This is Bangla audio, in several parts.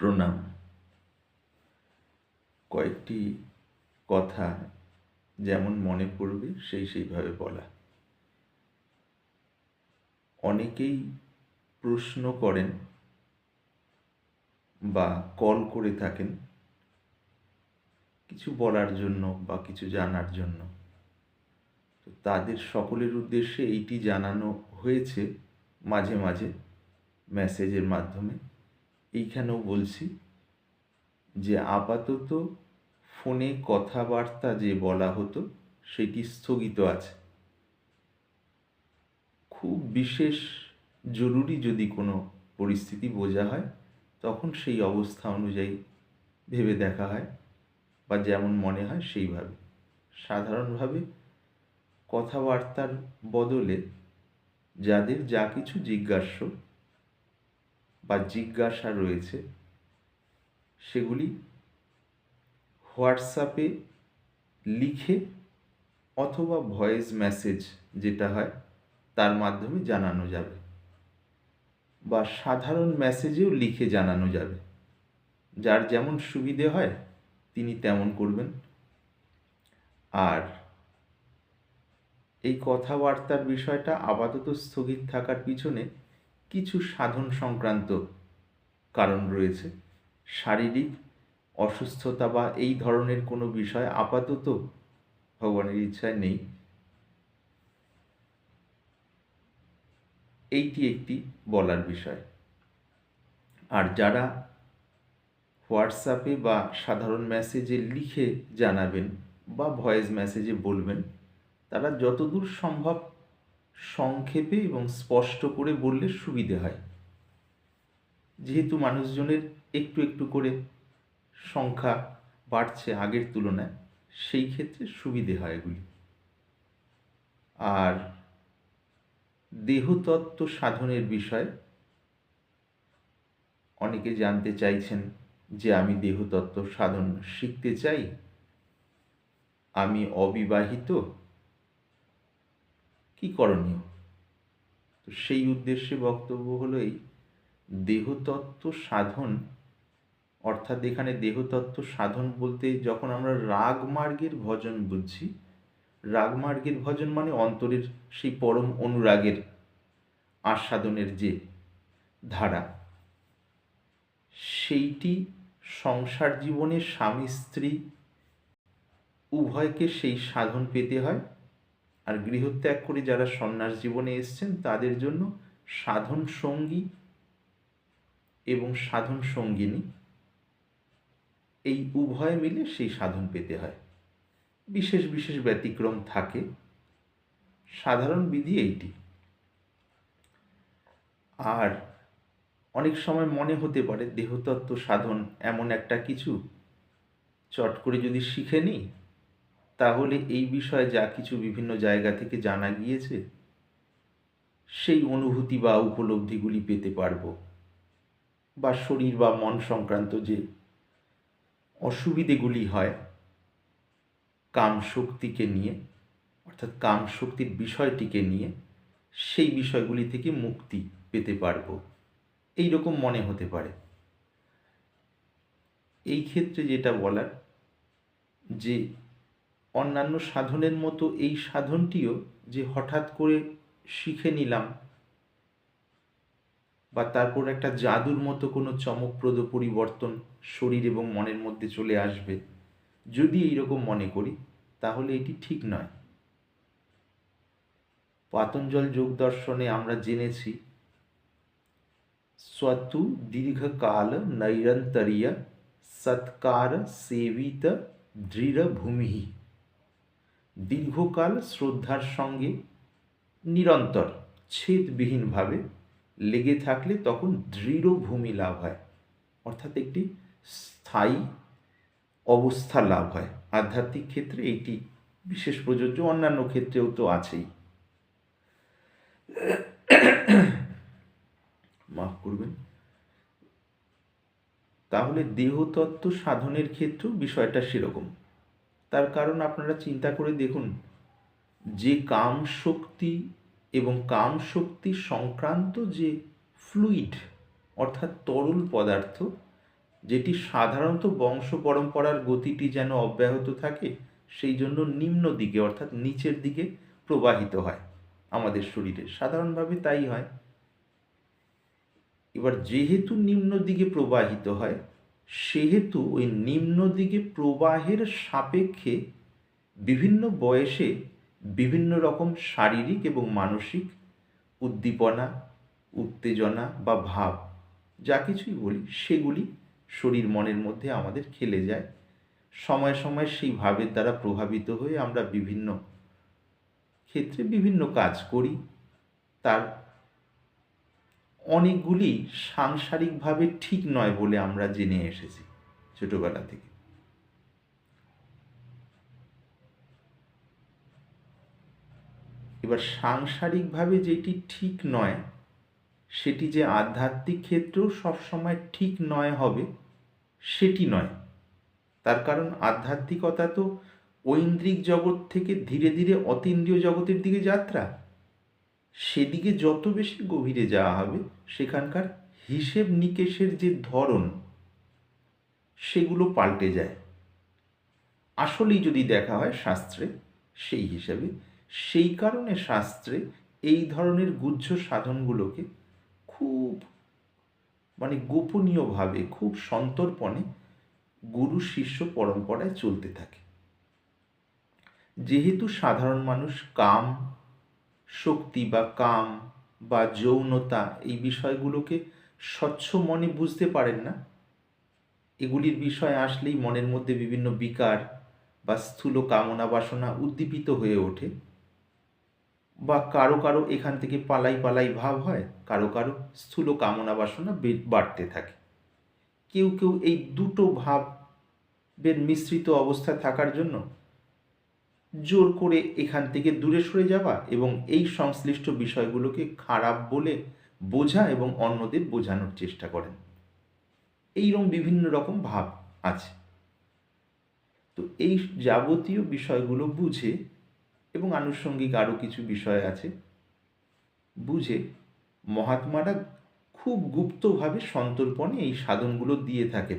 প্রণাম। কয়েকটি কথা যেমন মনে পড়বে, সেই সেইভাবে বলা। অনেকেই প্রশ্ন করেন বা কল করে থাকেন কিছু বলার জন্য বা কিছু জানার জন্য। তো তাদের সকলের উদ্দেশ্যে এইটি জানানো হয়েছে মাঝে মাঝে মেসেজের মাধ্যমে। এইখানেও বলছি যে আপাতত ফোনে কথাবার্তা যে বলা হতো, সেটি স্থগিত আছে। খুব বিশেষ জরুরি যদি কোনো পরিস্থিতি বোঝা হয়, তখন সেই অবস্থা অনুযায়ী ভেবে দেখা হয় বা যেমন মনে হয় সেইভাবে। সাধারণভাবে কথাবার্তার বদলে যাদের যা কিছু জিজ্ঞাস্য বা জিজ্ঞাসা রয়েছে, সেগুলি হোয়াটসঅ্যাপে লিখে অথবা ভয়েস মেসেজ যেটা হয়, তার মাধ্যমে জানানো যাবে। বা সাধারণ মেসেজেও লিখে জানানো যাবে। যার যেমন সুবিধে হয়, তিনি তেমন করবেন। আর এই কথাবার্তার বিষয়টা আপাতত স্থগিত থাকার পিছনে কিছু সাধন সংক্রান্ত কারণ রয়েছে। শারীরিক অসুস্থতা বা এই ধরনের কোনো বিষয় আপাতত ভগবানের ইচ্ছায় নেই। এইটি একটি বলার বিষয়। আর যারা হোয়াটসঅ্যাপে বা সাধারণ মেসেজে লিখে জানাবেন বা ভয়েস মেসেজে বলবেন, তারা যতদূর সম্ভব সংক্ষেপে এবং স্পষ্ট করে বললে সুবিধে হয়। যেহেতু মানুষজনের একটু একটু করে সংখ্যা বাড়ছে আগের তুলনায়, সেই ক্ষেত্রে সুবিধে হয় এগুলি। আর দেহতত্ত্ব সাধনের বিষয়ে, অনেকে জানতে চাইছেন যে আমি দেহতত্ত্ব সাধন শিখতে চাই, আমি অবিবাহিত কি করণীয়? তো সেই উদ্দেশ্যে বক্তব্য হলো এই, দেহতত্ত্ব সাধন, অর্থাৎ এখানে দেহতত্ত্ব সাধন বলতে যখন আমরা রাগমার্গের ভজন বুঝছি রাগমার্গের ভজন মানে অন্তরের সেই পরম অনুরাগের আস্বাদনের যে ধারা, সেইটি সংসার জীবনে স্বামী স্ত্রী উভয়কে সেই সাধন পেতে হয়। আর গৃহত্যাগ করে যারা সন্ন্যাস জীবনে এসছেন, তাদের জন্য সাধন সঙ্গী এবং সাধন সঙ্গিনী, এই উভয় মিলে সেই সাধন পেতে হয়। বিশেষ বিশেষ ব্যতিক্রম থাকে। সাধারণ বিধি এইটি। আর অনেক সময় মনে হতে পারে, দেহতত্ত্ব সাধন এমন একটা কিছু, চট করে যদি শিখে নিই তাহলে এই বিষয়ে যা কিছু বিভিন্ন জায়গা থেকে জানা গিয়েছে, সেই অনুভূতি বা উপলব্ধিগুলি পেতে পারব। বা শরীর বা মন সংক্রান্ত যে অসুবিধেগুলি হয়, কাম শক্তিকে নিয়ে, অর্থাৎ কাম শক্তির বিষয়টিকে নিয়ে, সেই বিষয়গুলি থেকে মুক্তি পেতে পারব। এই রকম মনে হতে পারে। এই ক্ষেত্রে যেটা বলার, যে অন্যান্য সাধনের মতো এই সাধনটিও যে হঠাৎ করে শিখে নিলাম বা তারপর একটা জাদুর মতো কোনো চমকপ্রদ পরিবর্তন শরীর এবং মনের মধ্যে চলে আসবে, যদি এইরকম মনে করি, তাহলে এটি ঠিক নয়। পাতঞ্জল যোগ দর্শনে আমরা জেনেছি, স্বতু দীর্ঘকাল নৈরন্তরিয়া সৎকার সেবিত দৃঢ়ভূমি। দীর্ঘকাল শ্রদ্ধার সঙ্গে নিরন্তর ছেদবিহীনভাবে লেগে থাকলে তখন দৃঢ় ভূমি লাভ হয়। অর্থাৎ একটি স্থায়ী অবস্থা লাভ হয়। আধ্যাত্মিক ক্ষেত্রে এইটি বিশেষ প্রযোজ্য, অন্যান্য ক্ষেত্রেও তো আছেই। মাফ করবেন। তাহলে দেহতত্ত্ব সাধনের ক্ষেত্রেও বিষয়টা সেরকম। তার কারণ আপনারা চিন্তা করে দেখুন, যে কাম শক্তি এবং কাম শক্তি সংক্রান্ত যে ফ্লুইড, অর্থাৎ তরল পদার্থ, যেটি সাধারণত বংশ পরম্পরার গতিটি যেন অব্যাহত থাকে, সেই জন্য নিম্ন দিকে, অর্থাৎ নিচের দিকে প্রবাহিত হয় আমাদের শরীরে। সাধারণভাবে তাই হয়। এবার যেহেতু নিম্ন দিকে প্রবাহিত হয় সেহেতু ওই নিম্ন দিকে প্রবাহের সাপেক্ষে বিভিন্ন বয়সে বিভিন্ন রকম শারীরিক এবং মানসিক উদ্দীপনা, উত্তেজনা বা ভাব, যা কিছুই বলি, সেগুলি শরীর মনের মধ্যে আমাদের খেলে যায়। সময় সময় সেই ভাবের দ্বারা প্রভাবিত হয়ে আমরা বিভিন্ন ক্ষেত্রে বিভিন্ন কাজ করি। তার অনেকগুলি সাংসারিকভাবে ঠিক নয় বলে আমরা জেনে এসেছি ছোটবেলা থেকে। এবার সাংসারিকভাবে যেটি ঠিক নয়, সেটি যে আধ্যাত্মিক ক্ষেত্রেও সবসময় ঠিক নয় হবে, সেটি নয়। তার কারণ আধ্যাত্মিকতা তো ঐন্দ্রিক জগৎ থেকে ধীরে ধীরে অতীন্দ্রিয় জগতের দিকে যাত্রা। সেদিকে যত বেশি গভীরে যাওয়া হবে, সেখানকার হিসেব নিকেশের যে ধরন, সেগুলো পাল্টে যায়। আসলেই যদি দেখা হয় শাস্ত্রে, সেই হিসাবে, সেই কারণে শাস্ত্রে এই ধরনের গুহ্য সাধনগুলোকে খুব মানে গোপনীয়ভাবে, খুব সন্তর্পণে গুরু শিষ্য পরম্পরায় চলতে থাকে। যেহেতু সাধারণ মানুষ কাম শক্তি বা কাম বা যৌনতা এই বিষয়গুলোকে স্বচ্ছ মনে বুঝতে পারেন না। এগুলির বিষয় আসলেই মনের মধ্যে বিভিন্ন বিকার বা স্থূল কামনা বাসনা উদ্দীপিত হয়ে ওঠে। বা কারও কারও এখান থেকে পালাই পালাই ভাব হয়, কারও কারও স্থূল কামনা বাসনা বাড়তে থাকে। কেউ কেউ এই দুটো ভাবের মিশ্রিত অবস্থা থাকার জন্য জোর করে এখান থেকে দূরে সরে যাওয়া এবং এই সংশ্লিষ্ট বিষয়গুলোকে খারাপ বলে বোঝা এবং অন্যদের বোঝানোর চেষ্টা করেন। এইরকম বিভিন্ন রকম ভাব আছে। তো এই যাবতীয় বিষয়গুলো বুঝে এবং আনুষঙ্গিক আরও কিছু বিষয় আছে, বুঝে মহাত্মারা খুব গুপ্তভাবে সন্তর্পণে এই সাধনগুলো দিয়ে থাকেন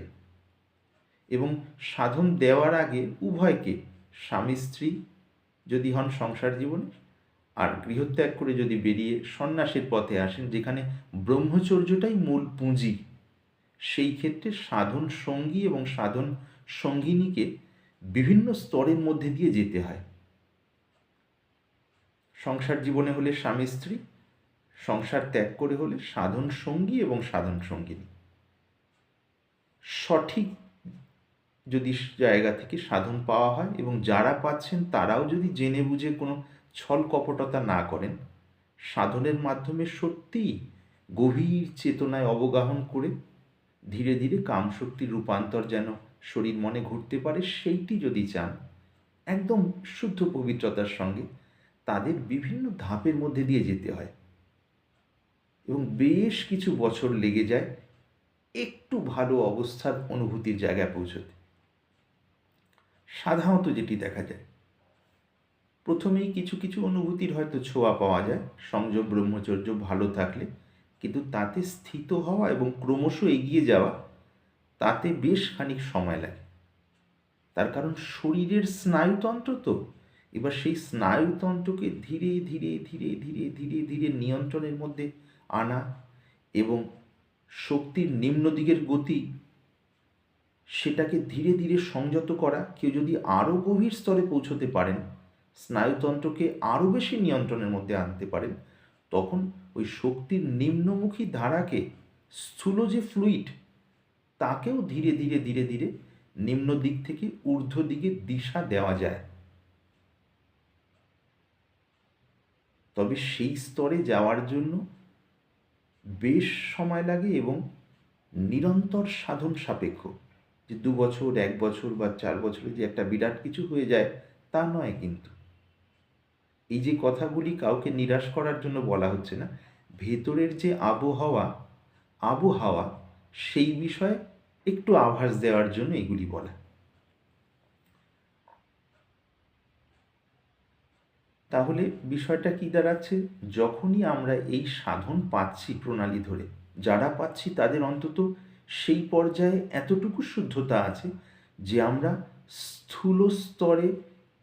এবং সাধন দেওয়ার আগে উভয়কে স্বামী স্ত্রী যদি হন সংসার জীবনে, আর গৃহত্যাগ করে যদি বেরিয়ে সন্ন্যাসের পথে আসেন, যেখানে ব্রহ্মচর্যটাই মূল পুঁজি, সেই ক্ষেত্রে সাধন সঙ্গী এবং সাধন সঙ্গিনীকে বিভিন্ন স্তরের মধ্যে দিয়ে যেতে হয়। সংসার জীবনে হলে স্বামী স্ত্রী, সংসার ত্যাগ করে হলে সাধন সঙ্গী এবং সাধন সঙ্গিনী। সঠিক যদি জায়গা থেকে সাধন পাওয়া হয় এবং যারা পাচ্ছেন তারাও যদি জেনে বুঝে কোনো ছল কপটতা না করেন, সাধনের মাধ্যমে সত্যিই গভীর চেতনায় অবগাহন করে ধীরে ধীরে কামশক্তির রূপান্তর যেন শরীর মনে ঘুরতে পারে, সেইটি যদি চান, একদম শুদ্ধ পবিত্রতার সঙ্গে তাদের বিভিন্ন ধাপের মধ্যে দিয়ে যেতে হয়। এবং বেশ কিছু বছর লেগে যায় একটু ভালো অবস্থার অনুভূতির জায়গায় পৌঁছতে। সাধারণত যেটি দেখা যায়, প্রথমেই কিছু কিছু অনুভূতির হয়তো ছোঁয়া পাওয়া যায় সংযম ব্রহ্মচর্য ভালো থাকলে, কিন্তু তাতে স্থিত হওয়া এবং ক্রমশ এগিয়ে যাওয়া, তাতে বেশ খানিক সময় লাগে। তার কারণ শরীরের স্নায়ুতন্ত্র তো, এবার সেই স্নায়ুতন্ত্রকে ধীরে ধীরে ধীরে ধীরে ধীরে ধীরে নিয়ন্ত্রণের মধ্যে আনা এবং শক্তির নিম্ন দিকের গতি সেটাকে ধীরে ধীরে সংযত করা। কেউ যদি আরও গভীর স্তরে পৌঁছতে পারেন, স্নায়ুতন্ত্রকে আরও বেশি নিয়ন্ত্রণের মধ্যে আনতে পারেন, তখন ওই শক্তির নিম্নমুখী ধারাকে স্থূল যে ফ্লুইড, তাকেও ধীরে ধীরে ধীরে ধীরে নিম্ন দিক থেকে ঊর্ধ্ব দিকে দিশা দেওয়া যায়। তবে সেই স্তরে যাওয়ার জন্য বেশ সময় লাগে এবং নিরন্তর সাধন সাপেক্ষ। যে দু বছর, এক বছর বা চার বছরে যে একটা বিরাট কিছু হয়ে যায়, তা নয় কিন্তু। এই যে কথাগুলি কাউকে নিরাশ করার জন্য বলা হচ্ছে না, ভেতরের যে আবহাওয়া আবহাওয়া, সেই বিষয়ে একটু আভাস দেওয়ার জন্য এগুলি বলা। তাহলে বিষয়টা কি দাঁড়াচ্ছে? যখনই আমরা এই সাধন পাচ্ছি প্রণালী ধরে, যারা পাচ্ছি তাদের অন্তত সেই পর্যায়ে এতটুকু শুদ্ধতা আছে যে আমরা স্থূল স্তরে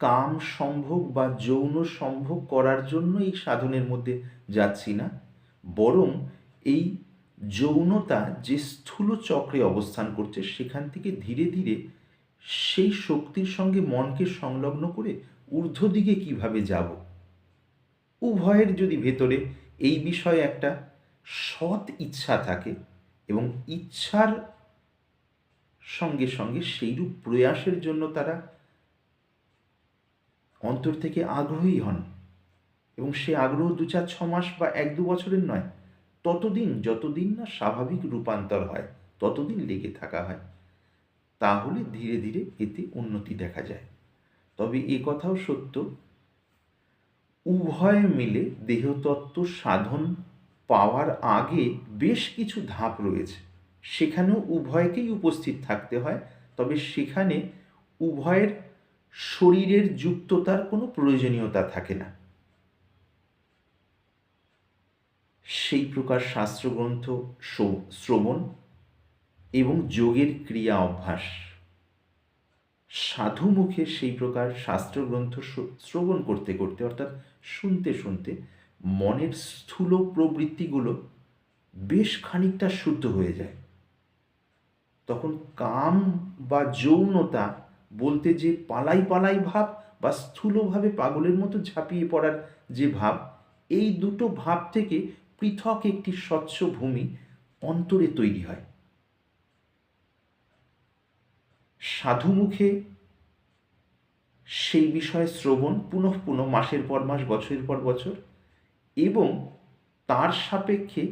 কাম সম্ভোগ বা যৌন সম্ভোগ করার জন্য এই সাধনের মধ্যে যাচ্ছি না। বরং এই যৌনতা যে স্থূল চক্রে অবস্থান করছে, সেখান থেকে ধীরে ধীরে সেই শক্তির সঙ্গে মনকে সংলগ্ন করে ঊর্ধ্ব দিকে কীভাবে যাব? উভয়ের যদি ভেতরে এই বিষয়ে একটা সৎ ইচ্ছা থাকে এবং ইচ্ছার সঙ্গে সঙ্গে সেইরূপ প্রয়াসের জন্য তারা অন্তর থেকে আগ্রহী হন। এবং সে আগ্রহ দু চার ছ মাস বা এক দু বছরের নয়, ততদিন, যতদিন না স্বাভাবিক রূপান্তর হয়, ততদিন লেগে থাকা হয়, তাহলে ধীরে ধীরে এতে উন্নতি দেখা যায়। তবে এ কথাও সত্য, উভয় মিলে দেহতত্ত্ব সাধন পাওয়ার আগে বেশ কিছু ধাপ রয়েছে। সেখানেও উভয়কেই উপস্থিত থাকতে হয়, তবে সেখানে উভয়ের শরীরের যুক্ততার কোনো প্রয়োজনীয়তা থাকে না। সেই প্রকার শাস্ত্রগ্রন্থ শ্রবণ এবং যোগের ক্রিয়া অভ্যাস। সাধু মুখে সেই প্রকার শাস্ত্রগ্রন্থ শ্রবণ করতে করতে অর্থাৎ শুনতে শুনতে মনের স্থূল প্রবৃত্তিগুলো বেশ খানিকটা শুদ্ধ হয়ে যায়। তখন কাম বা যৌনতা বলতে যে পালাই পালাই ভাব বা স্থূলভাবে পাগলের মতো ঝাঁপিয়ে পড়ার যে ভাব, এই দুটো ভাব থেকে পৃথক একটি স্বচ্ছ ভূমি অন্তরে তৈরি হয়। সাধুমুখে সেই বিষয়ে শ্রবণ পুনঃ পুনঃ মাসের পর মাস, বছরের পর বছর এবং তার সাপেক্ষে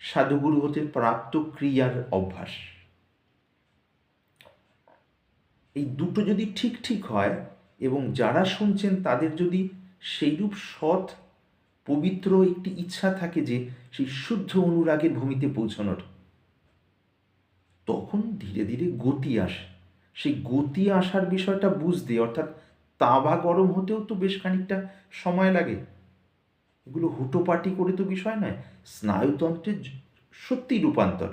সাধুগুরু হতে প্রাপ্ত ক্রিয়ার অভ্যাস। এই দুটো যদি ঠিক ঠিক হয় এবং যারা শুনছেন তাদের যদি সেইরূপ সৎ, পবিত্র একটি ইচ্ছা থাকে যে সেই শুদ্ধ অনুরাগের ভূমিতে পৌঁছানোর, তখন ধীরে ধীরে গতি আসে। সেই গতি আসার বিষয়টা বুঝতে, অর্থাৎ তাবা গরম হতেও তো বেশ খানিকটা সময় লাগে। এগুলো হুটোপাটি করে তো বিষয় নয় স্নায়ুতন্ত্রের সত্যি রূপান্তর।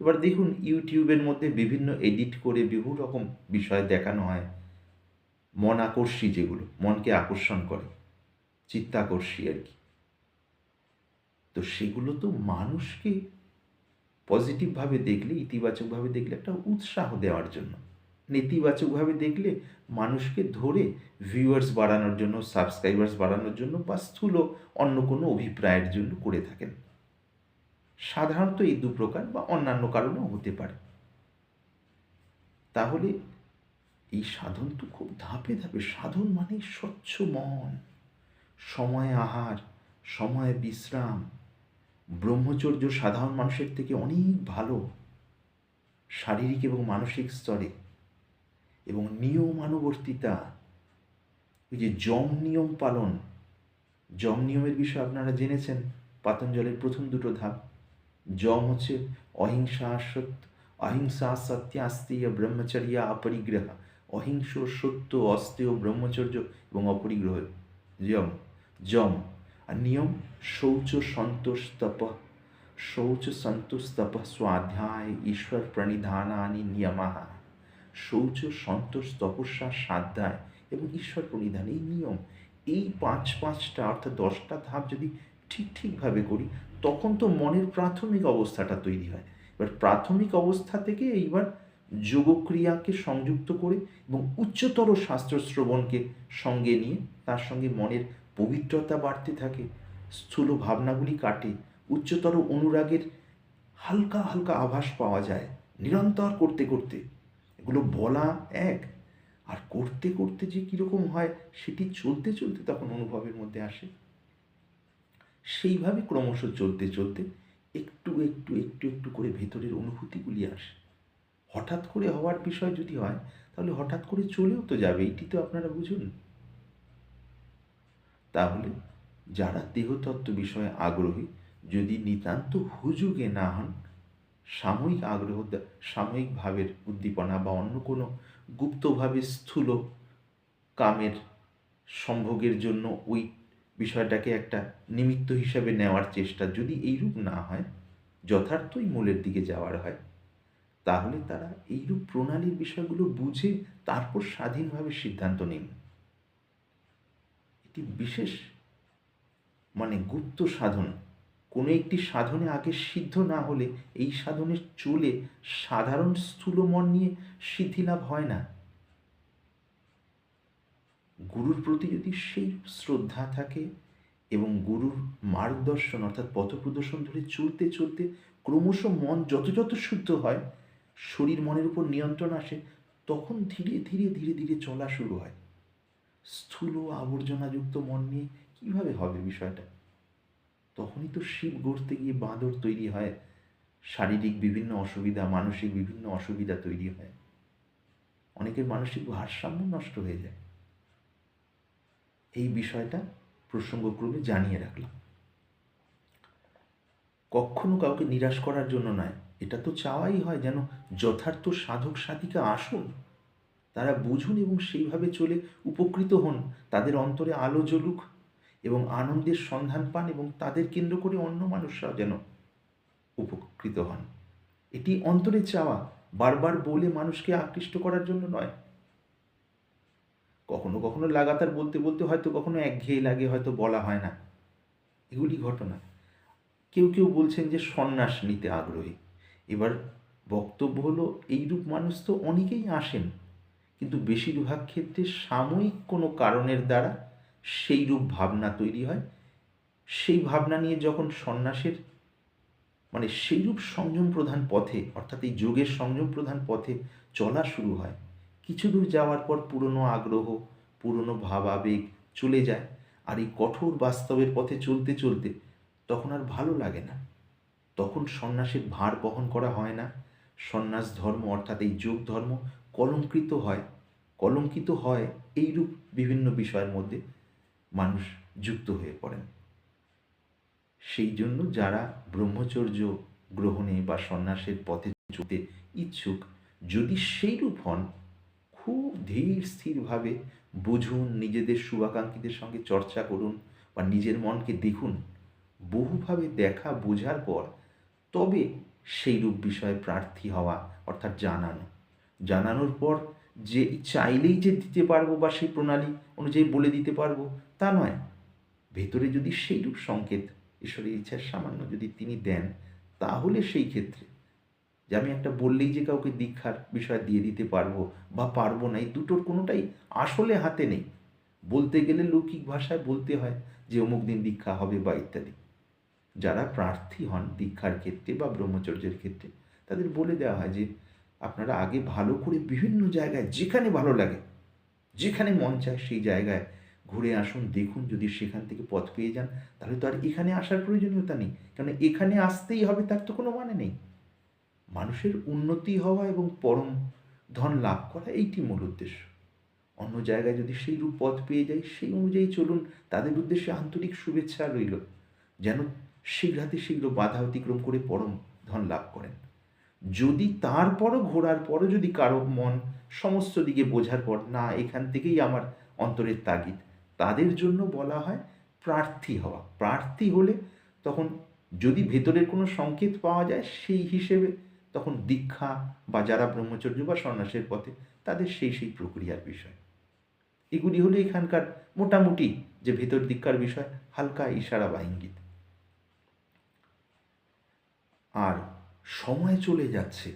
এবার দেখুন ইউটিউবের মধ্যে বিভিন্ন এডিট করে বিভিন্ন রকম বিষয় দেখানো হয়। মন আকর্ষী যেগুলো, মনকে আকর্ষণ করে, চিত্তাকর্ষী আর কি। তো সেগুলো তো মানুষকে পজিটিভভাবে দেখলে ইতিবাচকভাবে দেখলে একটা উৎসাহ দেওয়ার জন্য। নেতিবাচকভাবে দেখলে মানুষকে ধরে ভিউয়ার্স বাড়ানোর জন্য সাবস্ক্রাইবার্স বাড়ানোর জন্য বা স্থূল অন্য কোনো অভিপ্রায়ের জন্য করে থাকেন। সাধারণত এই দু প্রকার বা অন্যান্য কারণেও হতে পারে। তাহলে এই সাধন তো খুব ধাপে ধাপে, সাধন মানে স্বচ্ছ মন, সময় আহার, সময় বিশ্রাম। ব্রহ্মচর্য সাধারণ মানুষের থেকে অনেক ভালো। শারীরিক এবং মানসিক স্তরে এবং নিয়মানুবর্তিতা, ওই যে জম নিয়ম পালন, জম নিয়মের বিষয়ে আপনারা জেনেছেন পাতঞ্জলের প্রথম দুটো ধাপ। জম হচ্ছে অহিংসা সত্য, অহিংসা সত্যাস্তেয় ব্রহ্মচর্য অপরিগ্রহ, অহিংস সত্য অস্তেয় ব্রহ্মচর্য এবং অপরিগ্রহ। যম জম। আর নিয়ম, শৌচ সন্তোষ তপ শৌচ সন্তোষ তপ স্বাধ্যায়, ঈশ্বর প্রণিধানানি নিয়মাহ। শৌচ, সন্তোষ, তপস্যা, সাধ্যায় এবং ঈশ্বর প্রণিধান, এই নিয়ম, এই পাঁচ পাঁচটা অর্থাৎ দশটা ধাপ যদি ঠিক ঠিকভাবে করি, তখন তো মনের প্রাথমিক অবস্থাটা তৈরি হয়। এবার প্রাথমিক অবস্থা থেকে এইবার যোগক্রিয়াকে সংযুক্ত করে এবং উচ্চতর শাস্ত্র শ্রবণকে সঙ্গে নিয়ে তার সঙ্গে মনের পবিত্রতা বাড়তে থাকে, স্থূল ভাবনাগুলি কাটে, উচ্চতর অনুরাগের হালকা হালকা আভাস পাওয়া যায়, নিরন্তর করতে করতে। এগুলো বলা এক। আর করতে করতে যে কীরকম হয়, সেটি চলতে চলতে তখন অনুভবের মধ্যে আসে। সেইভাবে ক্রমশ চলতে চলতে একটু একটু একটু একটু করে ভেতরের অনুভূতিগুলি আসে। হঠাৎ করে হওয়ার বিষয় যদি হয়, তাহলে হঠাৎ করে চলেও তো যাবে, এটি তো আপনারা বুঝুন। তাহলে যারা দেহতত্ত্ব বিষয়ে আগ্রহী, যদি নিতান্ত হুজুগে না হন সাময়িক আগ্রহ, সাময়িক ভাবের উদ্দীপনা বা অন্য কোনো গুপ্তভাবে স্থূল কামের সম্ভোগের জন্য ওই বিষয়টাকে একটা নিমিত্ত হিসাবে নেওয়ার চেষ্টা যদি এইরূপ না হয়, যথার্থই মূলের দিকে যাওয়ার হয়, তাহলে তারা এইরূপ প্রণালীর বিষয়গুলো বুঝে তারপর স্বাধীনভাবে সিদ্ধান্ত নিন। এটি বিশেষ মানে গুপ্ত সাধন। কোনো একটি সাধনে আগে সিদ্ধ না হলে এই সাধনে চলে সাধারণ স্থূল মন নিয়ে সিদ্ধি লাভ হয় না। গুরুর প্রতি যদি সেই শ্রদ্ধা থাকে এবং গুরুর মার্গদর্শন অর্থাৎ পথপ্রদর্শন ধরে চলতে চলতে ক্রমশ মন যত যত শুদ্ধ হয়, শরীর মনের উপর নিয়ন্ত্রণ আসে, তখন ধীরে ধীরে ধীরে ধীরে চলা শুরু হয়। স্থূল আবর্জনাযুক্ত মন নিয়ে কীভাবে হবে বিষয়টা? তখনই তো শিব গড়তে গিয়ে বাঁদর তৈরি হয়। শারীরিক বিভিন্ন অসুবিধা, মানসিক বিভিন্ন অসুবিধা তৈরি হয়। অনেকের মানসিক ভারসাম্য নষ্ট হয়ে যায়। এই বিষয়টা প্রসঙ্গক্রমে জানিয়ে রাখলাম। কখনো কাউকে নিরাশ করার জন্য নয়। এটা তো চাওয়াই হয় যেন যথার্থ সাধক সাধিকা আসুন। তারা বুঝুন এবং সেইভাবে চলে উপকৃত হন। তাদের অন্তরে আলো জ্বলুক। এবং আনন্দের সন্ধান পান এবং তাদের কেন্দ্র করে অন্য মানুষরাও যেন উপকৃত হন। এটি অন্তরে চাওয়া, বারবার বলে মানুষকে আকৃষ্ট করার জন্য নয়। কখনো কখনো লাগাতার বলতে বলতে হয়তো কখনো একঘেয়ে লাগে, হয়তো বলা হয় না। এগুলি ঘটনা। কেউ কেউ বলছেন যে সন্ন্যাস নিতে আগ্রহী। এবার বক্তব্য হলো, এইরূপ মানুষ তো অনেকেই আসেন, কিন্তু বেশিরভাগ ক্ষেত্রে সাময়িক কোনো কারণের দ্বারা সেই রূপ ভাবনা তৈরি হয়। সেই ভাবনা নিয়ে যখন সন্ন্যাসের মানে সেইরূপ সংযম প্রধান পথে, অর্থাৎ এই যোগের সংযম প্রধান পথে চলা শুরু হয়, কিছু দূর যাওয়ার পর পুরনো আগ্রহ, পুরনো ভাবাবেগ চলে যায়। আর এই কঠোর বাস্তবের পথে চলতে চলতে তখন আর ভালো লাগে না। তখন সন্ন্যাসের ভার বহন করা হয় না। সন্ন্যাস ধর্ম, অর্থাৎ এই যোগ ধর্ম, কলঙ্কৃত হয়। কলঙ্কিত হয় এইরূপ বিভিন্ন বিষয়ের মধ্যে। মানুষ যুক্ত হয়ে পড়েন। সেই জন্য যারা ব্রহ্মচর্য গ্রহণে বা সন্ন্যাসের পথে চলতে ইচ্ছুক, যদি সেইরূপ হন, খুব ধীর স্থিরভাবে বুঝুন, নিজেদের শুভাকাঙ্ক্ষীদের সঙ্গে চর্চা করুন বা নিজের মনকে দেখুন, বহুভাবে দেখা বোঝার পর তবে সেইরূপ বিষয়ে প্রার্থী হওয়া, অর্থাৎ জানানো। জানানোর পর যে চাইলেই যে দিতে পারব বা সেই প্রণালী অনুযায়ী বলে দিতে পারব তা নয়। ভেতরে যদি সেইরূপ সংকেত ঈশ্বরের ইচ্ছার সামান্য যদি তিনি দেন, তাহলে সেই ক্ষেত্রে যে আমি একটা বললেই যে কাউকে দীক্ষার বিষয় দিয়ে দিতে পারব বা পারব না, এই দুটোর কোনোটাই আসলে হাতে নেই। বলতে গেলে লৌকিক ভাষায় বলতে হয় যে অমুক দিন দীক্ষা হবে বা ইত্যাদি। যারা প্রার্থী হন দীক্ষার ক্ষেত্রে বা ব্রহ্মচর্যের ক্ষেত্রে, তাদের বলে দেওয়া হয় যে আপনারা আগে ভালো করে বিভিন্ন জায়গায় যেখানে ভালো লাগে, যেখানে মন চায় সেই জায়গায় ঘুরে আসুন, দেখুন, যদি সেখান থেকে পথ পেয়ে যান, তাহলে তো আর এখানে আসার প্রয়োজনীয়তা নেই। কারণ এখানে আসতেই হবে, তার তো কোনো মানে নেই। মানুষের উন্নতি হওয়া এবং পরম ধন লাভ করা এইটি মূল উদ্দেশ্য। অন্য জায়গায় যদি সেই রূপ পথ পেয়ে যাই, সেই অনুযায়ী চলুন, তাদের উদ্দেশ্যে আন্তরিক শুভেচ্ছা রইল। যেন শীঘ্রাতি শীঘ্র বাধা অতিক্রম করে পরম ধন লাভ করেন। যদি তারপরও ঘোরার পরও যদি কারও মন সমস্ত দিকে বোঝার পর, না, এখান থেকেই আমার অন্তরের তাগিদ। তাদের জন্য বলা হয় প্রার্থী হওয়া। প্রার্থী হলে তখন যদি ভেতরের কোনো সংকেত পাওয়া যায়, সেই হিসেবে তখন দীক্ষা বা যারা ব্রহ্মচর্য বা সন্ন্যাসের পথে, তাদের সেই সেই প্রক্রিয়ার বিষয়। এগুলি হলো এখানকার মোটামুটি যে ভেতর দীক্ষার বিষয়, হালকা ইশারা বা ইঙ্গিত। আর সময় চলে যাচ্ছে।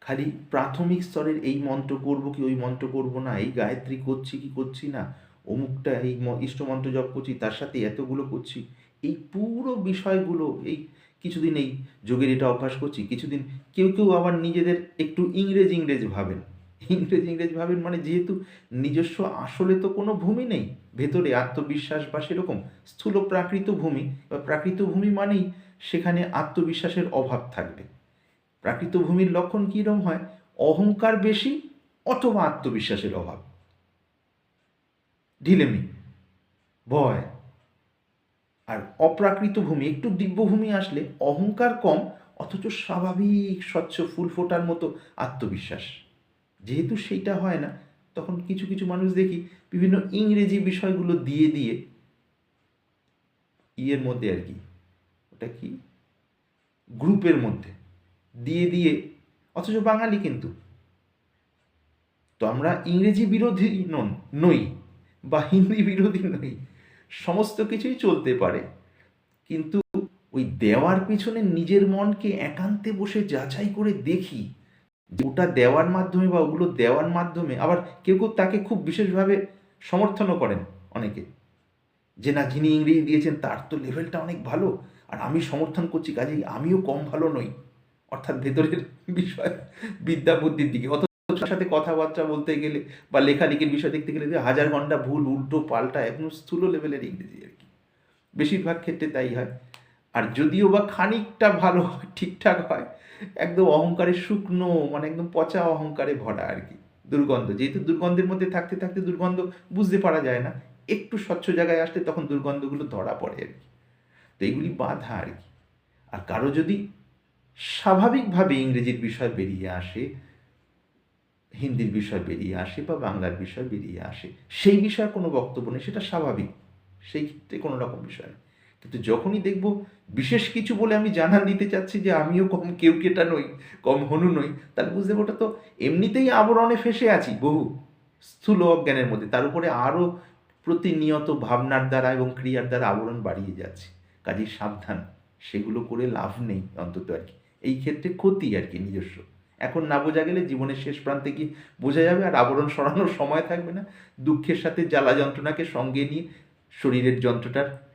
খালি প্রাথমিক স্তরের এই মন্ত্র করব কি, ওই মন্ত্র করব না, এই গায়ত্রী করছি কি, করছি না অমুকটা এই ইষ্টমন্ত্র জপ করছি, তার সাথে এতগুলো করছি। এই পুরো বিষয়গুলো, এই কিছুদিন এই যোগের এটা অভ্যাস করছি, কিছুদিন কেউ কেউ আবার নিজেদের একটু ইংরেজ ইংরেজ ভাবেন। ইংরেজ ইংরেজ ভাবেন মানে যেহেতু নিজস্ব আসলে তো কোনো ভূমি নেই, ভেতরে আত্মবিশ্বাস বা সেরকম স্থূল প্রাকৃত ভূমি, বা প্রাকৃত ভূমি মানেই সেখানে আত্মবিশ্বাসের অভাব থাকবে। প্রাকৃত ভূমির লক্ষণ কীরকম হয়? অহংকার বেশি অথবা আত্মবিশ্বাসের অভাব। ঢিলেমি ভয় আর অপ্রাকৃত ভূমি। একটু দিব্যভূমি আসলে অহংকার কম, অথচ স্বাভাবিক স্বচ্ছ ফুল ফোটার মতো আত্মবিশ্বাস। যেহেতু সেইটা হয় না, তখন কিছু কিছু মানুষ দেখি বিভিন্ন ইংরেজি বিষয়গুলো দিয়ে দিয়ে ইয়ের মধ্যে আর কি, ওটা কি? গ্রুপের মধ্যে দিয়ে দিয়ে, অথচ বাঙালি কিন্তু। তো আমরা ইংরেজি বিরোধী নন, নই। বা হিন্দি বিরোধী নই সমস্ত কিছুই চলতে পারে। কিন্তু ওই দেওয়ার পিছনে নিজের মনকে একান্তে বসে যাচাই করে দেখি ওটা দেওয়ার মাধ্যমে বা ওগুলো দেওয়ার মাধ্যমে আবার কেউ কেউ তাকে খুব বিশেষভাবে সমর্থনও করেন অনেকে। যে না যিনি ইংরেজি দিয়েছেন তার তো লেভেলটা অনেক ভালো, আর আমি সমর্থন করছি, কাজেই আমিও কম ভালো নই। অর্থাৎ ভেতরের বিষয়, বিদ্যা বুদ্ধির দিকে। অত সাথে কথাবার্তা বলতে গেলে বা লেখালেখির বিষয় দেখতে গেলে হাজার ঘণ্টা ভুল, উল্টো, পাল্টা একদম স্থূল লেভেলের ইংরেজি আর কি। বেশিরভাগ ক্ষেত্রে তাই হয়। আর যদিও বা খানিকটা ভালো, ঠিকঠাক হয়, একদম অহংকারে শুকনো মানে একদম পচা অহংকারে ভরা আর কি, দুর্গন্ধ। যেহেতু দুর্গন্ধের মধ্যে থাকতে থাকতে দুর্গন্ধ বুঝতে পারা যায় না, একটু স্বচ্ছ জায়গায় আসলে তখন দুর্গন্ধগুলো ধরা পড়ে আর কি। তো এইগুলি বাধা আর কি। আর কারও যদি স্বাভাবিকভাবে ইংরেজির বিষয় বেরিয়ে আসে হিন্দির বিষয় বেরিয়ে আসে বা বাংলার বিষয় বেরিয়ে আসে, সেই বিষয়ে কোনো বক্তব্য নেই, সেটা স্বাভাবিক। সেই ক্ষেত্রে কোনো রকম বিষয় নেই। কিন্তু যখনই দেখব বিশেষ কিছু বলে আমি জানান দিতে চাচ্ছি যে আমিও কম, কেউ কেটা নই, কম হনু নই, তাহলে বুঝতে ওটা তো এমনিতেই আবরণে ফেসে আছি বহু স্থূল অজ্ঞানের মধ্যে। তার উপরে আরও প্রতিনিয়ত ভাবনার দ্বারা এবং ক্রিয়ার দ্বারা আবরণ বাড়িয়ে যাচ্ছে। কাজেই সাবধান, সেগুলো করে লাভ নেই অন্তত আর কি। এই ক্ষেত্রে ক্ষতি আর কি নিজস্ব। এখন না বোঝা গেলে জীবনের শেষ প্রান্তে কি বোঝা যাবে? আর আবরণ সরানোর সময় থাকবে না। দুঃখের সাথে জ্বালা যন্ত্রণাকে সঙ্গে নিয়ে শরীরের যন্ত্রটার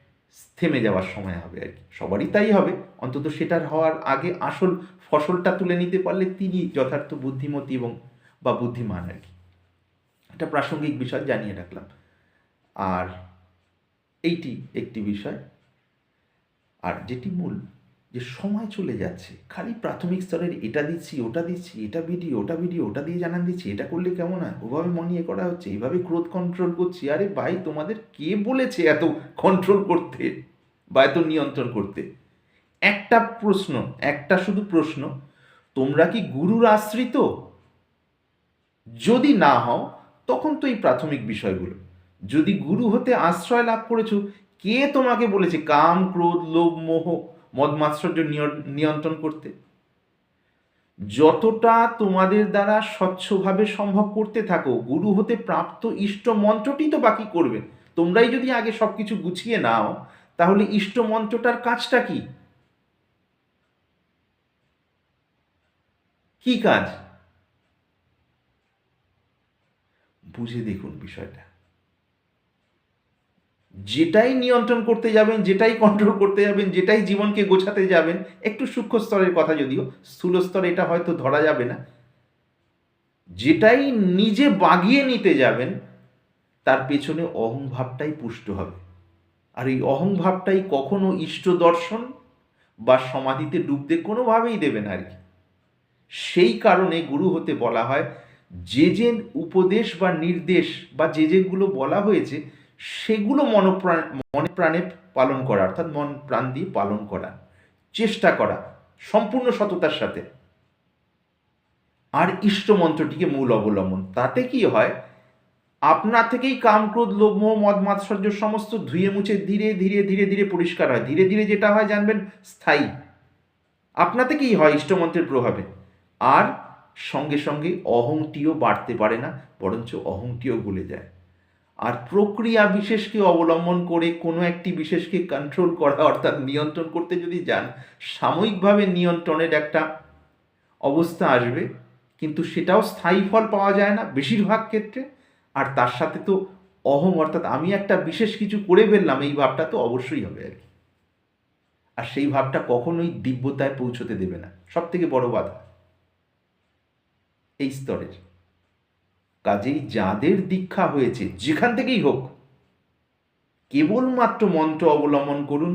থেমে যাওয়ার সময় হবে আর কি। সবারই তাই হবে। অন্তত সেটার হওয়ার আগে আসল ফসলটা তুলে নিতে পারলে তিনি যথার্থ বুদ্ধিমতী এবং বা বুদ্ধিমান আর কি। একটা প্রাসঙ্গিক বিষয় জানিয়ে রাখলাম। আর এইটি একটি বিষয়। আর যেটি মূল যে সময় চলে যাচ্ছে, খালি প্রাথমিক স্তরের এটা দিচ্ছি, ওটা দিচ্ছি, এটা ভিডিও ওটা ভিডিও ওটা দিয়ে জানান দিচ্ছি, এটা করলে কেমন হয়? ওভাবে মনিয়ে করা হচ্ছে, এইভাবে ক্রোধ কন্ট্রোল করছি। আরে ভাই, তোমাদের কে বলেছে এত কন্ট্রোল করতে? বা এত নিয়ন্ত্রণ করতে? একটা প্রশ্ন, একটা শুধু প্রশ্ন, তোমরা কি গুরুর আশ্রিত? যদি না হও, তখন তো এই প্রাথমিক বিষয়গুলো। যদি গুরু হতে আশ্রয় লাভ করেছ, কে তোমাকে বলেছে? কাম, ক্রোধ, লোভ, মোহ মদ মাৎসর্য নিয়ন্ত্রণ করতে। যতটা তোমাদের দ্বারা স্বচ্ছভাবে সম্ভব করতে থাকো, গুরু হতে প্রাপ্ত ইষ্ট মন্ত্রটি তো বাকি করবে। তোমরাই যদি আগে সব কিছু গুছিয়ে নাও, তাহলে ইষ্ট মন্ত্রটার কাজটা কি? কি কাজ? বুঝে দেখুন বিষয়টা। যেটাই নিয়ন্ত্রণ করতে যাবেন, যেটাই কন্ট্রোল করতে যাবেন, যেটাই জীবনকে গোছাতে যাবেন, একটু সূক্ষ্ম স্তরের কথা যদিও, স্থূল স্তরে এটা হয়তো ধরা যাবে না। যেটাই নিজে বাগিয়ে নিতে যাবেন, তার পেছনে অহংভাবটাই পুষ্ট হবে। আর এই অহংভাবটাই কখনো ইষ্ট দর্শন বা সমাধিতে ডুবতে কোনোভাবেই দেবে না আর কি। সেই কারণে গুরু হতে বলা হয়, যে যে উপদেশ বা নির্দেশ বা যে যেগুলো বলা হয়েছে সেগুলো মনপ্রাণ মনে প্রাণে পালন করা, অর্থাৎ মন প্রাণ দিয়ে পালন করা, চেষ্টা করা, সম্পূর্ণ সততার সাথে। আর ইষ্ট মন্ত্রটিকে মূল অবলম্বন। তাতে কি হয়? আপনা থেকেই কাম, ক্রোধ, লোভ, মোহ, মদ, মাৎসর্য সমস্ত ধুয়ে মুছে ধীরে ধীরে ধীরে ধীরে পরিষ্কার হয়। ধীরে ধীরে যেটা হয়, জানবেন, স্থায়ী। আপনা থেকেই হয় ইষ্টমন্ত্রের প্রভাবে? আর সঙ্গে সঙ্গে অহংটিও বাড়তে পারে না, বরঞ্চ অহংটিও গলে যায়। আর প্রক্রিয়া বিশেষকে অবলম্বন করে কোনো একটি বিশেষকে কন্ট্রোল করা অর্থাৎ নিয়ন্ত্রণ করতে যদি যান, সাময়িকভাবে নিয়ন্ত্রণের একটা অবস্থা আসবে। কিন্তু সেটাও স্থায়ী ফল পাওয়া যায় না বেশিরভাগ ক্ষেত্রে। আর তার সাথে তো অহম, অর্থাৎ আমি একটা বিশেষ কিছু করে ফেললাম, এই ভাবটা তো অবশ্যই হবে আর কি। আর সেই ভাবটা কখনোই দিব্যতায় পৌঁছতে দেবে না। সব থেকে বড় বাধা এই স্তরের। কাজেই যাদের দীক্ষা হয়েছে, যেখান থেকেই হোক, কেবলমাত্র মন্ত্র অবলম্বন করুন।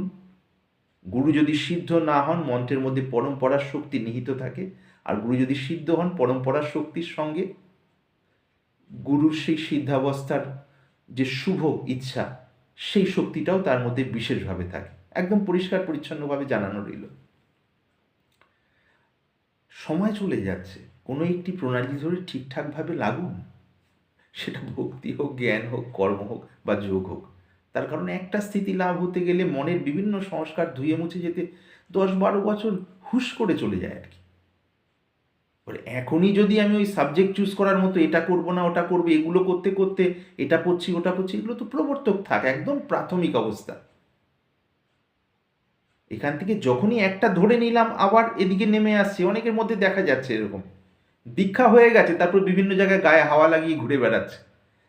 গুরু যদি সিদ্ধ না হন, মন্ত্রের মধ্যে পরম্পরার শক্তি নিহিত থাকে। আর গুরু যদি সিদ্ধ হন পরম্পরার শক্তির সঙ্গে গুরুর সেই সিদ্ধাবস্থার যে শুভ ইচ্ছা, সেই শক্তিটাও তার মধ্যে বিশেষভাবে থাকে। একদম পরিষ্কার, পরিচ্ছন্নভাবে জানানো রইল। সময় চলে যাচ্ছে। কোনো একটি প্রণালী ধরে ঠিকঠাকভাবে লাগুন। সেটা ভক্তি হোক, জ্ঞান হোক, কর্ম হোক বা যোগ হোক। তার কারণে একটা স্থিতি লাভ হতে গেলে মনের বিভিন্ন সংস্কার ধুয়ে মুছে যেতে দশ বারো বছর হুশ করে চলে যায় আর কি। এখনই যদি আমি ওই সাবজেক্ট চুজ করার মতো এটা করব না, ওটা করব, এগুলো করতে করতে এটা পড়ছি, ওটা পড়ছি, এগুলো তো প্রবর্তক থাক, একদম প্রাথমিক অবস্থা। এখান থেকে যখনই একটা ধরে নিলাম, আবার এদিকে নেমে আসছে, অনেকের মধ্যে দেখা যাচ্ছে এরকম। দীক্ষা হয়ে গেছে, তারপর বিভিন্ন জায়গায় গায়ে হাওয়া লাগিয়ে ঘুরে বেড়াচ্ছে।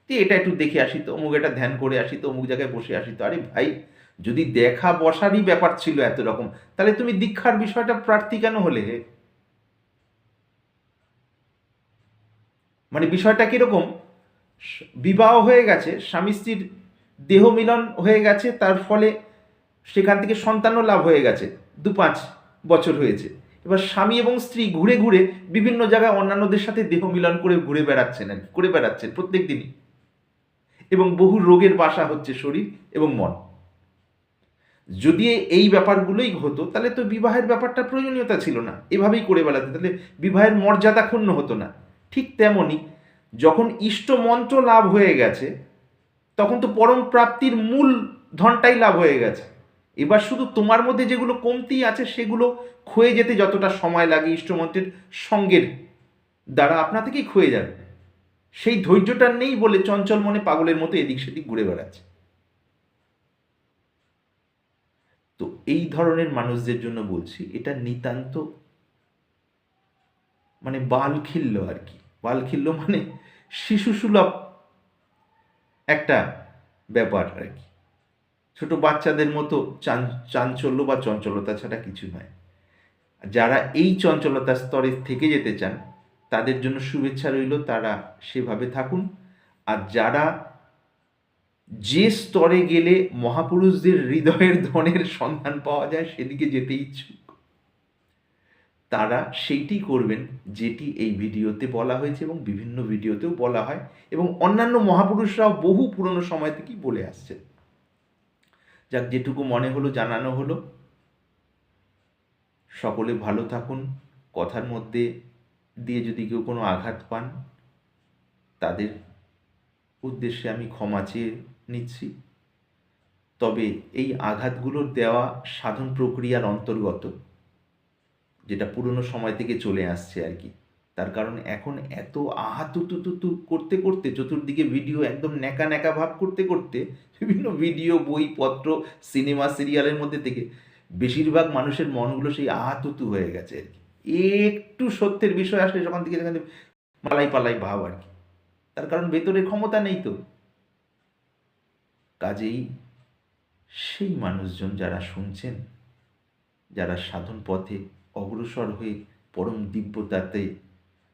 যে এটা একটু দেখে আসি তো, অমুক এটা ধ্যান করে আসি তো, অমুক জায়গায় বসে আসি তো। আরে ভাই, যদি দেখা বসারই ব্যাপার ছিল এত রকম, তাহলে তুমি দীক্ষার বিষয়টা প্রার্থী কেন হলে? মানে বিষয়টা কীরকম? বিবাহ হয়ে গেছে, স্বামী স্ত্রীর দেহ মিলন হয়ে গেছে, তার ফলে সেখান থেকে সন্তানও লাভ হয়ে গেছে দু পাঁচ বছর হয়েছে। এবার স্বামী এবং স্ত্রী ঘুরে ঘুরে বিভিন্ন জায়গায় অন্যান্যদের সাথে দেহ মিলন করে ঘুরে বেড়াচ্ছেন আর করে বেড়াচ্ছেন প্রত্যেক দিনই। এবং বহু রোগের বাসা হচ্ছে শরীর এবং মন। যদি এই ব্যাপারগুলোই হতো, তাহলে তো বিবাহের ব্যাপারটা প্রয়োজনীয়তা ছিল না। এভাবেই করে বেড়াতে, তাহলে বিবাহের মর্যাদা ক্ষুণ্ণ হতো না। ঠিক তেমনই যখন ইষ্ট মন্ত্র লাভ হয়ে গেছে, তখন তো পরম প্রাপ্তির মূল ধনটাই লাভ হয়ে গেছে। এবার শুধু তোমার মধ্যে যেগুলো কমতি আছে, সেগুলো ক্ষয়ে যেতে যতটা সময় লাগে ইষ্টমন্ত্রের সঙ্গের দ্বারা আপনা থেকেই ক্ষয়ে যাবে। সেই ধৈর্যটা নেই বলে চঞ্চল মনে পাগলের মতো এদিক সেদিক ঘুরে বেড়াচ্ছে। তো এই ধরনের মানুষদের জন্য বলছি, এটা নিতান্ত মানে বাল খিল্ল আর কি। বাল খিল্ল মানে শিশু সুলভ একটা ব্যাপার আর কি। ছোট বাচ্চাদের মতো চাঞ্চল্য বা চঞ্চলতা ছাড়া কিছু নয় যারা এই চঞ্চলতার স্তরে থেকে যেতে চান, তাদের জন্য শুভেচ্ছা রইল, তারা সেভাবে থাকুন। আর যারা যে স্তরে গেলে মহাপুরুষদের হৃদয়ের ধনের সন্ধান পাওয়া যায়, সেদিকে যেতে ইচ্ছুক। তারা সেইটি করবেন যেটি এই ভিডিওতে বলা হয়েছে এবং বিভিন্ন ভিডিওতেও বলা হয় এবং অন্যান্য মহাপুরুষরাও বহু পুরনো সময় থেকেই বলে আসছে যাক, যেটুকু মনে হলো, জানানো হলো। সকলে ভালো থাকুন। কথার মধ্যে দিয়ে যদি কেউ কোনো আঘাত পান, তাদের উদ্দেশ্যে আমি ক্ষমা চেয়ে নিচ্ছি। তবে এই আঘাতগুলোর দেওয়া সাধন প্রক্রিয়ার অন্তর্গত, যেটা পুরনো সময় থেকে চলে আসছে আর কি। তার কারণ এখন এত আহাতুতুতুতু করতে করতে চতুর্দিকে ভিডিও একদম ন্যাকা ন্যাকা ভাব করতে করতে বিভিন্ন ভিডিও বই, পত্র সিনেমা সিরিয়ালের মধ্যে থেকে বেশিরভাগ মানুষের মনগুলো সেই আহাতুতু হয়ে গেছে আর কি। একটু সত্যের বিষয় আসলে যখন থেকে সেখানে পালাই পালাই ভাব আর কি। তার কারণ ভেতরে ক্ষমতা নেই তো। কাজেই সেই মানুষজন যারা শুনছেন, যারা সাধন পথে অগ্রসর হয়ে পরম দিব্যতাতে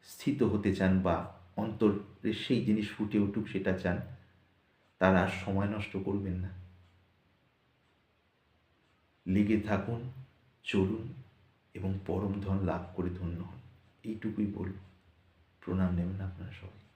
স্থিত হতে চান বা অন্তরে সেই জিনিস ফুটে উঠুক সেটা চান, তারা আর সময় নষ্ট করবেন না। লেগে থাকুন, চলুন এবং পরম ধন লাভ করে ধন্য হন। এইটুকুই বলব। প্রণাম নেবেন আপনারা সবাই।